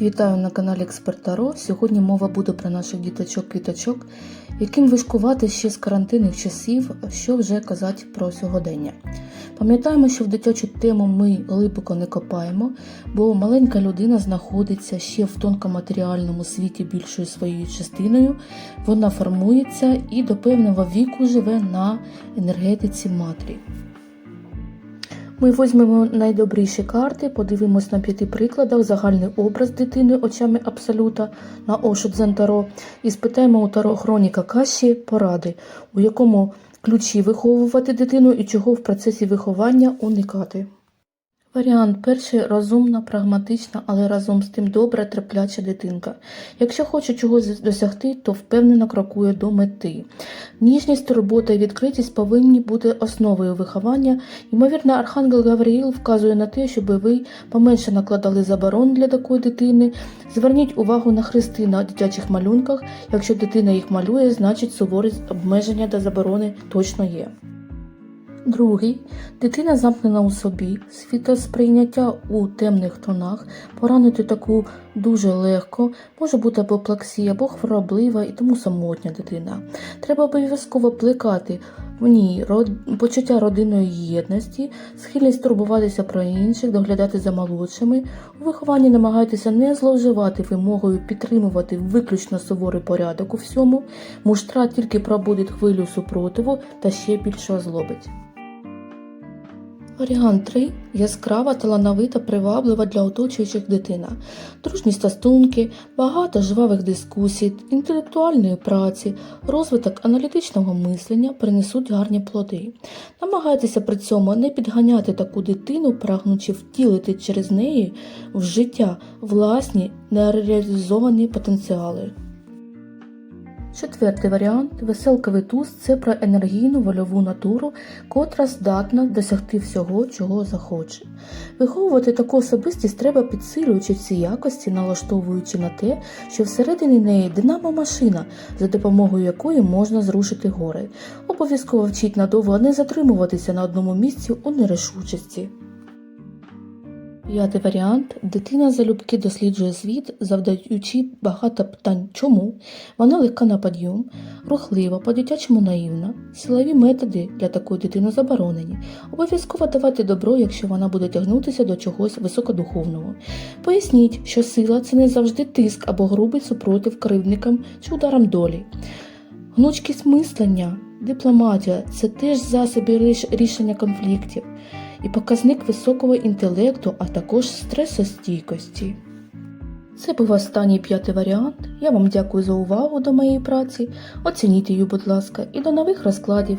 Вітаю на каналі Експерт Таро. Сьогодні мова буде про наших діточок-квіточок, яким вишкувати ще з карантинних часів, що вже казати про сьогодення. Пам'ятаємо, що в дитячу тему ми глибоко не копаємо, бо маленька людина знаходиться ще в тонкоматеріальному світі більшою своєю частиною. Вона формується і до певного віку живе на енергетиці матері. Ми візьмемо найдобріші карти, подивимось на п'яти прикладах загальний образ дитини очами Абсолюта на Ошут Зентаро і спитаємо у Таро Хроніка Каші поради, у якому ключі виховувати дитину і чого в процесі виховання уникати. Варіант перший розумна, прагматична, але разом з тим добра, терпляча дитинка. Якщо хоче чогось досягти, то впевнено крокує до мети. Ніжність, турбота і відкритість повинні бути основою виховання. Ймовірно, Архангел Гавриїл вказує на те, щоб ви поменше накладали заборон для такої дитини. Зверніть увагу на хрести на дитячих малюнках. Якщо дитина їх малює, значить суворість обмеження та заборони точно є. Другий дитина замкнена у собі, світосприйняття у темних тонах, поранити таку дуже легко, може бути або плаксія, або хвороблива і тому самотня дитина. Треба обов'язково плекати в ній почуття родинної єдності, схильність турбуватися про інших, доглядати за молодшими. У вихованні намагайтеся не зловживати вимогою підтримувати виключно суворий порядок у всьому. Муштра тільки пробудить хвилю супротиву та ще більше озлобить. Варіант 3. Яскрава, талановита, приваблива для оточуючих дитина. Дружні стосунки, багато жвавих дискусій, інтелектуальної праці, розвиток аналітичного мислення принесуть гарні плоди. Намагайтеся при цьому не підганяти таку дитину, прагнучи втілити через неї в життя власні нереалізовані потенціали. Четвертий варіант веселковий туз це про енергійну вольову натуру, котра здатна досягти всього, чого захоче. Виховувати таку особистість треба підсилюючи ці якості, налаштовуючи на те, що всередині неї динамо машина, за допомогою якої можна зрушити гори. Обов'язково вчіть надовго не затримуватися на одному місці у нерішучості. П'ятий варіант. Дитина залюбки досліджує світ, завдаючи багато питань чому. Вона легка на підйом, рухлива, по-дитячому наївна. Силові методи для такої дитини заборонені. Обов'язково давати добро, якщо вона буде тягнутися до чогось високодуховного. Поясніть, що сила це не завжди тиск або грубий супротив кривдникам чи ударам долі. Гнучкість мислення, дипломатія це теж засоби рішення конфліктів і показник високого інтелекту, а також стресостійкості. Це був останній п'ятий варіант. Я вам дякую за увагу до моєї праці. Оцініть її, будь ласка, і до нових розкладів.